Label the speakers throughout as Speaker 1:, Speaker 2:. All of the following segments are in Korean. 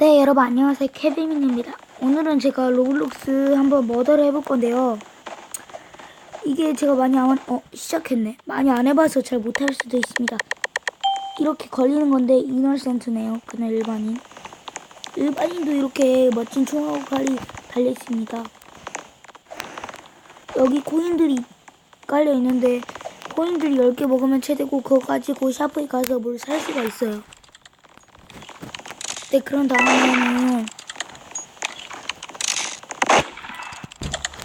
Speaker 1: 네, 여러분 안녕하세요. 케빈입니다. 오늘은 제가 로블록스 한번 머더를 해볼 건데요. 이게 제가 많이 안, 어, 시작했네. 많이 안 해봐서 잘 못할 수도 있습니다. 이렇게 걸리는 건데 이너센트네요. 그냥 일반인. 일반인도 이렇게 멋진 총알이 달려있습니다. 여기 코인들이 깔려 있는데 코인들 10개 먹으면 최대고 그거 가지고 샤프에 가서 뭘 살 수가 있어요. 네, 그런 다음에는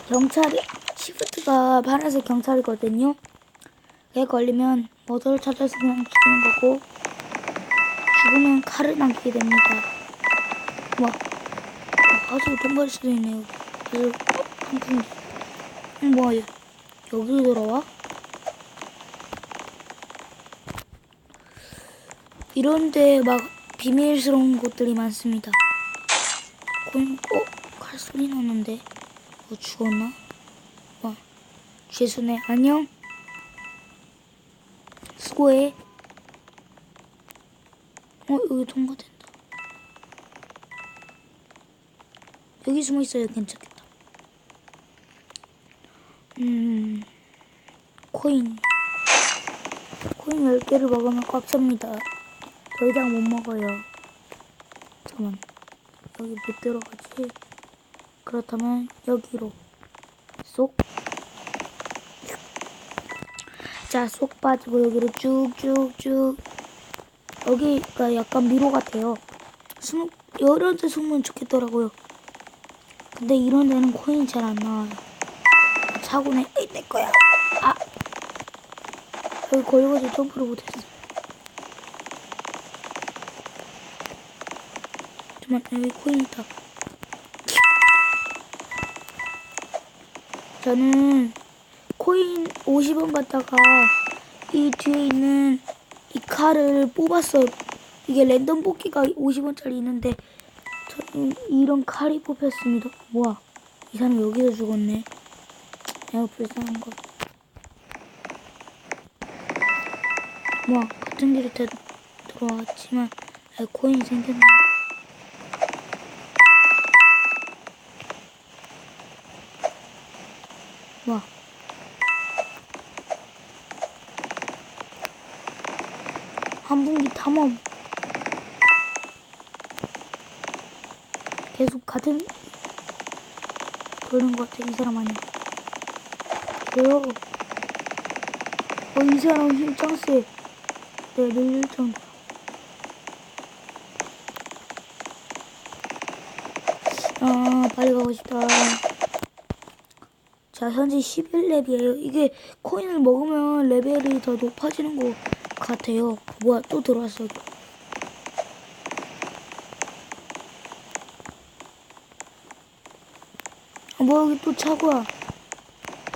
Speaker 1: 경찰이 시프트가 파란색 경찰이거든요. 걔 걸리면 머더를 찾아서 그냥 죽이는 거고 죽으면 칼을 남기게 됩니다. 와, 가지고 통과할 수도 있네요. 그래서 한 푼. 음, 뭐야? 여기로 돌아와? 이런데 막 비밀스러운 곳들이 많습니다. 코인, 어? 칼 소리 나는데? 어, 죽었나? 와, 죄수네. 안녕? 수고해. 어, 여기 통과된다. 여기 숨어 있어야 괜찮겠다. 음, 코인. 코인 10개를 먹으면 꽉 찹니다. 더 이상 못 먹어요. 잠깐만. 여기 못 들어가지? 그렇다면 여기로 쏙. 자, 쏙 빠지고 여기로 쭉쭉쭉. 여기가 약간 미로 같아요. 숨, 이런 데 숨으면 좋겠더라고요. 근데 이런 데는 코인이 잘 안 나와요. 차고네. 에이, 내 거야. 아! 여기 걸려가지고 점프를 못했어. 잠깐만, 여기 코인 있다. 저는 코인 50원 갖다가 이 뒤에 있는 이 칼을 뽑았어요. 이게 랜덤 뽑기가 50원짜리 있는데 저는 이런 칼이 뽑혔습니다. 뭐야? 이 사람 여기서 죽었네. 내가 불쌍한 거. 뭐야? 같은 길에 들- 들어왔지만 아, 코인이 생겼네. 탐험. 계속 같은 그런 것 같아 이 사람 아니야. 왜요? 어, 이 사람 힘짱 세. 네, 늘릴 정도. 아, 빨리 가고 싶다. 자, 현재 11렙이에요. 이게 코인을 먹으면 레벨이 더 높아지는 것 같아요. 뭐야, 또 들어왔어. 아, 뭐야, 여기 또 차고야.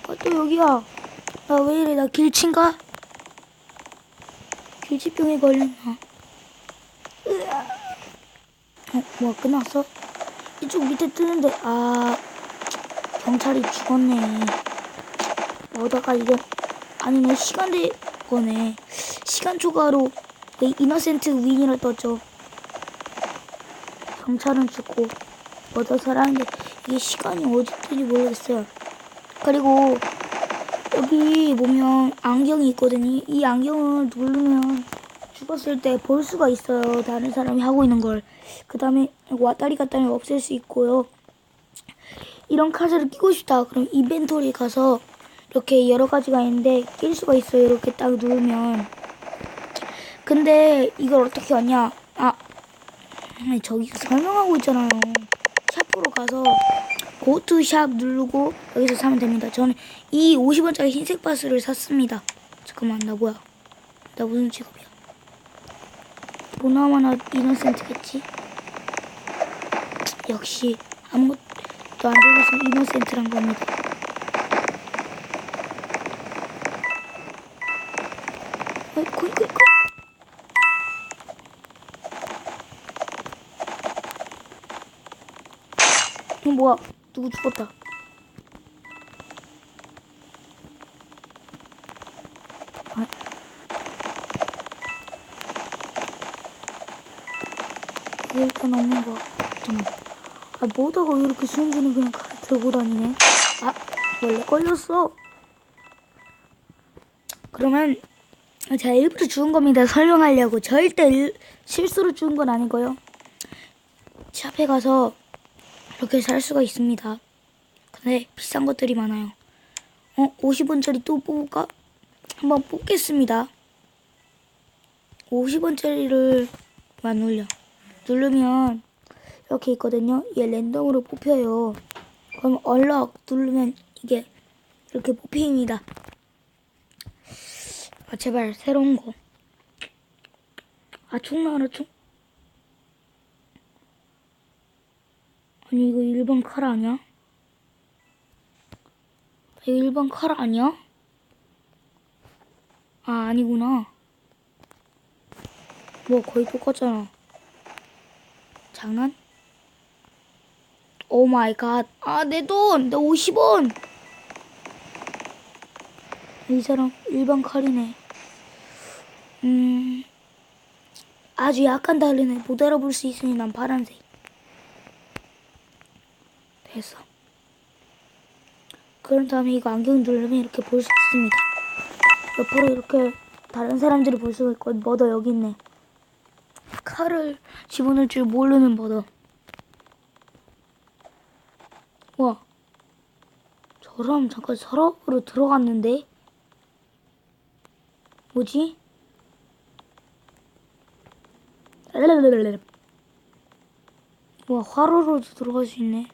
Speaker 1: 아, 또 여기야. 나 왜 이래, 나 길친가? 길치병에 걸렸나? 어, 뭐야, 끝났어? 이쪽 밑에 뜨는데, 아. 경찰이 죽었네. 오다가 이거 아니네 시간대 거네. 시간 초과로 이 이너센트 윈이라 떴죠. 경찰은 죽고 얻어 살았는데 이게 시간이 어디든지 모르겠어요. 그리고 여기 보면 안경이 있거든요. 이 안경을 누르면 죽었을 때 볼 수가 있어요. 다른 사람이 하고 있는 걸. 그 다음에 왔다리 갔다리 없앨 수 있고요. 이런 카드를 끼고 싶다. 그럼 이벤토리 가서 이렇게 여러 가지가 있는데 낄 수가 있어요. 이렇게 딱 누르면. 근데 이걸 어떻게 하냐? 아, 저기 설명하고 있잖아요. 샵으로 가서 고투샵 누르고 여기서 사면 됩니다. 저는 이 50원짜리 흰색 바스를 샀습니다. 잠깐만, 나 뭐야? 나 무슨 직업이야? 보나마나 이너센트겠지? 역시 아무것도 안 들고 있으면 이너센트란 겁니다. 코이. 이거 뭐야? 누구 죽었다. 아. 일단 없는 거. 잠깐만. 아, 뭐다가 왜 이렇게 수영기는 그냥 칼 들고 다니네? 아, 원래 걸렸어. 그러면 제가 일부러 주운 겁니다. 설명하려고. 절대 일, 실수로 주운 건 아니고요. 샵에 가서 이렇게 살 수가 있습니다. 근데 비싼 것들이 많아요. 어, 50원짜리 또 뽑을까? 한번 뽑겠습니다. 50원짜리를 만 눌려. 누르면 이렇게 있거든요. 얘 랜덤으로 뽑혀요. 그럼 얼럭 누르면 이게 이렇게 뽑힙니다. 아 제발 새로운 거. 아총 나와라 총. 아니 이거 일반 칼 아니야? 이거 일반 칼 아니야? 아 아니구나. 뭐 거의 똑같잖아. 장난? 오 마이 갓. 아, 내 돈! 내 50원! 이 사람 일반 칼이네. 음, 아주 약간 다르네. 못 알아볼 수 있으니 난 파란색. 됐어. 그런 다음에 이거 안경 누르면 이렇게 볼 수 있습니다. 옆으로 이렇게 다른 사람들을 볼 수가 있고, 뭐더 여기 있네. 칼을 집어넣을 줄 모르는 버더. 와, 저럼 잠깐 서랍으로 들어갔는데? 뭐지? 와, 화로로도 들어갈 수 있네.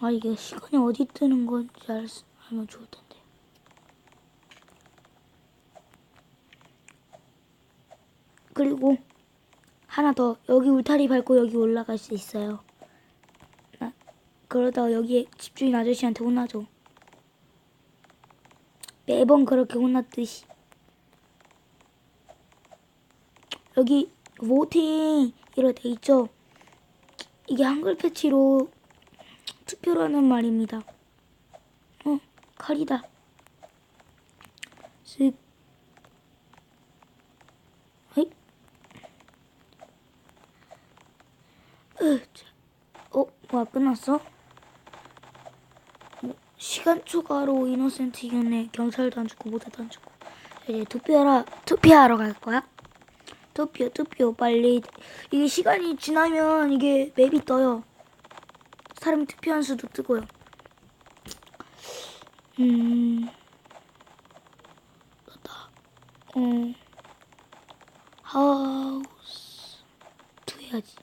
Speaker 1: 아, 이게 시간이 어디 뜨는 건지 알, 수- 알면 좋을 텐데. 그리고 하나 더 여기 울타리 밟고 여기 올라갈 수 있어요. 나, 그러다가 여기에 집주인 아저씨한테 혼나죠. 매번 그렇게 혼났듯이. 여기 voting 이렇게 돼 있죠. 이게 한글 패치로 투표라는 말입니다. 어, 칼이다. 쓱. 자. 어, 뭐야, 끝났어? 뭐, 시간 초과로 이노센트 이겼네. 경찰도 안 죽고, 모두도 안 죽고. 이제 투표하러, 투표하러 갈 거야? 투표, 투표, 빨리. 이게 시간이 지나면 이게 맵이 떠요. 사람이 투표한 수도 뜨고요. 음, 떴다. 어, 하우스 투 해야지.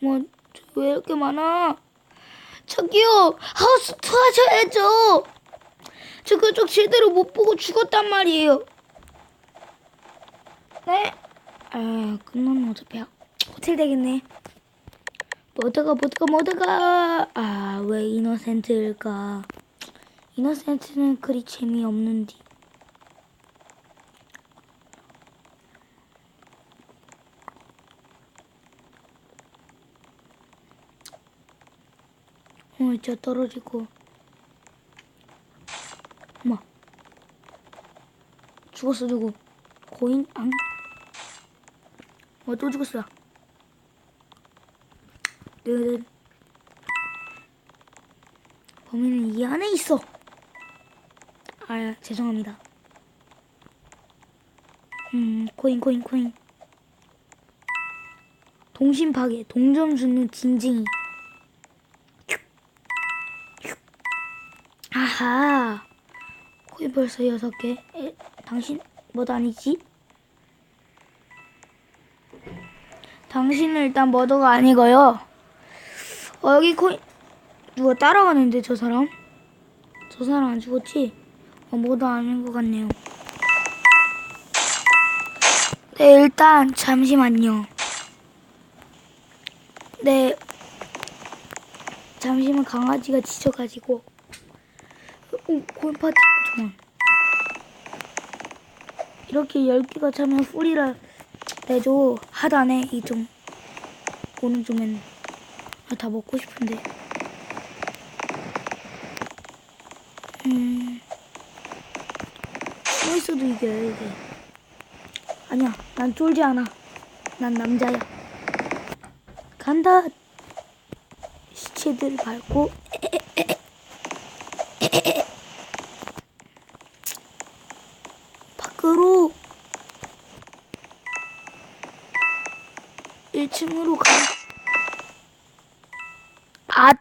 Speaker 1: 뭐, 저왜 이렇게 많아? 저기요, 하우스 투 하셔야죠. 저 그쪽 제대로 못 보고 죽었단 말이에요. 네? 아, 끝나면 어차피 호텔 되겠네. 뭐다가 뭐다가 뭐다가. 아 왜 이노센트일까? 이노센트는 그리 재미없는디. 어 진짜 떨어지고. 어머 죽었어 누구? 고인? 안? 어 또 죽었어 네. 범인은 이 안에 있어. 아, 죄송합니다. 음, 코인, 코인, 코인. 동심 파괴, 동점 주는 징징이. 아하. 코인 벌써 여섯 개. 에, 당신, 뭐도 아니지? 당신은 일단 머더가 아니고요. 어, 여기 코인 누가 따라가는데 저 사람? 저 사람 안 죽었지? 어, 뭐도 아닌 것 같네요. 네, 일단 잠시만요. 네, 잠시만 강아지가 지쳐가지고. 오, 코인 파티 잠깐. 이렇게 10개가 차면 풀이라 이좀 오는 좀엔 아, 다 먹고 싶은데. 음. 있어도 이겨요, 이게. 아니야, 난 쫄지 않아. 난 남자야. 간다. 시체들 밟고. 밖으로. 1층으로 가. 아.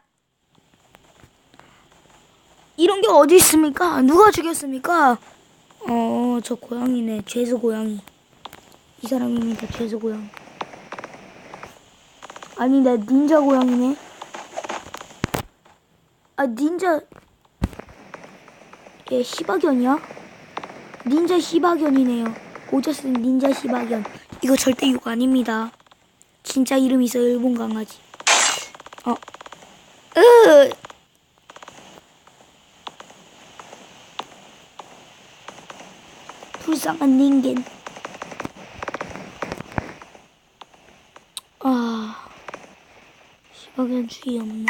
Speaker 1: 이런 게 어디 있습니까? 누가 죽였습니까? 어, 저 고양이네. 죄수 고양이. 이 사람입니다. 죄수 고양이. 아니, 나 닌자 고양이네. 아, 닌자. 얘 시바견이야? 닌자 시바견이네요. 오저스 닌자 시바견. 이거 절대 욕 아닙니다. 진짜 이름 있어요. 일본 강아지. 어. 으! 불쌍한 닌겐. 아, 시각엔 주의 없네.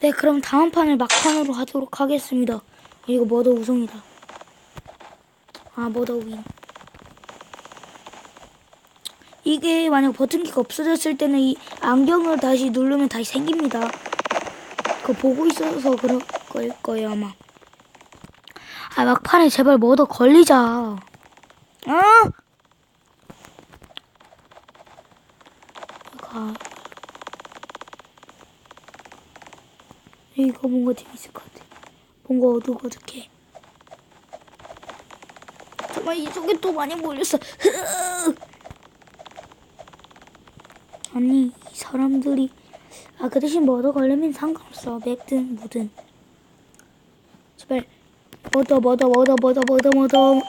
Speaker 1: 네, 그럼 다음 판을 막판으로 하도록 하겠습니다. 이거 머더 우승이다. 아, 머더 윈. 이게 만약 버튼키가 없어졌을 때는 이 안경을 다시 누르면 다시 생깁니다. 그거 보고 있어서 그럴 걸 거예요, 아마. 아, 막판에 제발 뭐더 걸리자. 어? 가. 이거 뭔가 재밌을 것 같아. 뭔가 어둑어둑해. 정말 이쪽에 또 많이 몰렸어. 아니, 이 사람들이. 아, 그 대신 뭐더 걸리면 상관없어. 맵든 뭐든. 제발. 뭐더 뭐더 뭐더 뭐더 뭐더 뭐더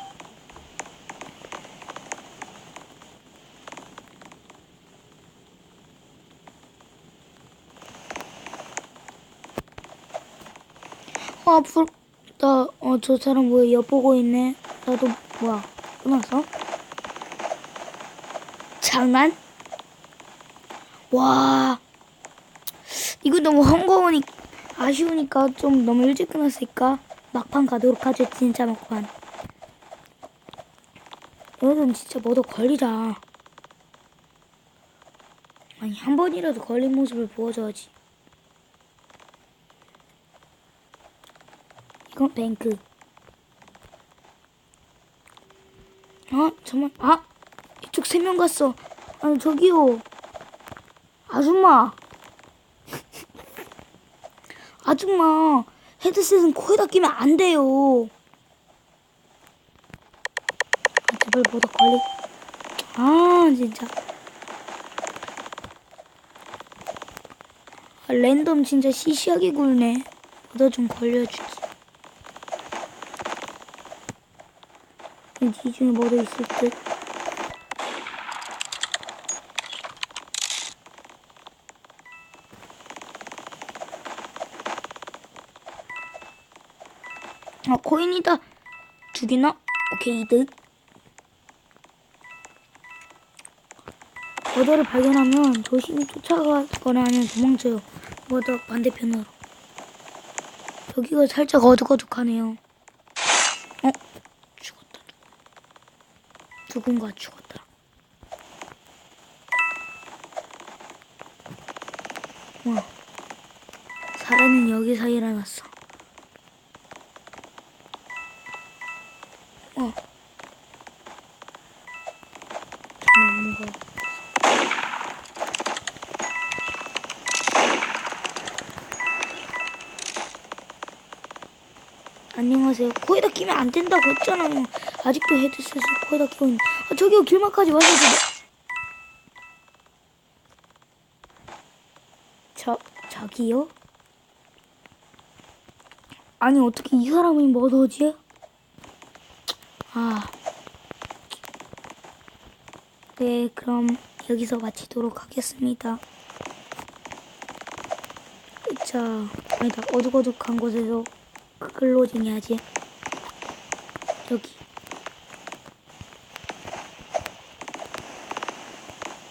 Speaker 1: 아 부럽다 어저 사람 뭐야 엿보고 있네 나도 뭐야 끝났어? 장난? 와. 이거 너무 헝거우니 아쉬우니까 좀 너무 일찍 끝났으니까 막판 가도록 하죠 진짜 막판. 여러분 진짜 뭐더 걸리자. 아니 한 번이라도 걸린 모습을 보여줘야지. 이건 뱅크. 아 잠만. 아! 이쪽 세 명 갔어. 아니 저기요 아줌마 아줌마 헤드셋은 코에다 끼면 안 돼요. 아, 제발 뭐더 걸리. 아 진짜. 아, 랜덤 진짜 시시하게 굴네. 뭐더 좀 걸려주지. 이 중에 뭐더 있을 듯. 코인이다. 두 개나? 오케이 이득. 머더를 발견하면 조심히 쫓아가거나 아니면 도망쳐요. 머더 반대편으로. 여기가 살짝 어둑어둑하네요. 어? 죽었다 누군가 죽었다. 와. 사라는 여기서 일어났어 어. 안녕하세요. 코에다 끼면 안 된다고 했잖아요. 아직도 헤드셋을 코에다 끼고 있는. 아, 저기요, 길막하지 마세요. 저, 저기요? 아니, 어떻게 이 사람이 뭐더지? 아. 네, 그럼 여기서 마치도록 하겠습니다. 자, 아니다. 어둑어둑한 곳에서 그 클로징 해야지. 여기.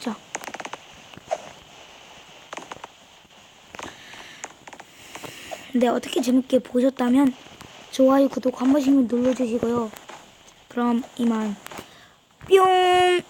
Speaker 1: 자. 네, 어떻게 재밌게 보셨다면 좋아요, 구독 한 번씩만 눌러주시고요. 그럼 이만 뿅